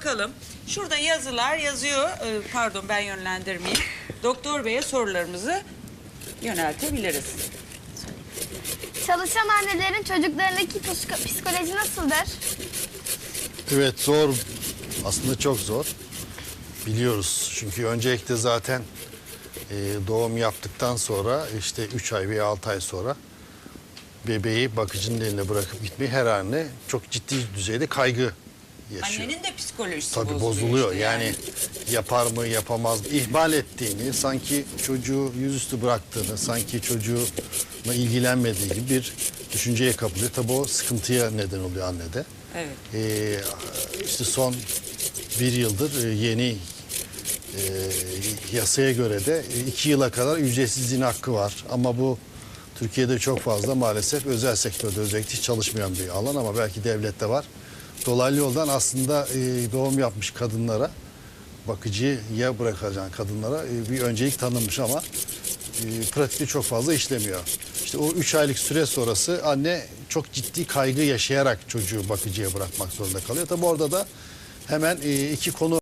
Bakalım. Şurada yazılar yazıyor. Ee, Pardon ben yönlendirmeyeyim. Doktor Bey'e sorularımızı yöneltebiliriz. Çalışan annelerin çocuklarındaki psiko- psikoloji nasıldır? Evet zor. Aslında çok zor. Biliyoruz. Çünkü öncelikle zaten e, doğum yaptıktan sonra işte 3 ay veya 6 ay sonra bebeği bakıcının eline bırakıp gitmeyi her anne çok ciddi düzeyde kaygı yaşıyor. Annenin de psikolojisi Tabii bozuluyor. bozuluyor. işte yani. yapar mı yapamaz mı ihmal ettiğini sanki çocuğu yüzüstü bıraktığını sanki çocuğuna ilgilenmediği gibi bir düşünceye kapılıyor. Tabii o sıkıntıya neden oluyor annede. Evet. Ee, işte son bir yıldır e, yeni e, yasaya göre de iki yıla kadar ücretsiz izin hakkı var. Ama bu Türkiye'de çok fazla maalesef özel sektörde özellikle hiç çalışmayan bir alan ama belki devlette var. Dolaylı yoldan aslında e, doğum yapmış kadınlara bakıcıya bırakacağın kadınlara e, bir öncelik tanınmış ama e, pratikte çok fazla işlemiyor. İşte o 3 aylık süre sonrası anne çok ciddi kaygı yaşayarak çocuğu bakıcıya bırakmak zorunda kalıyor. Tabi orada da hemen e, iki konu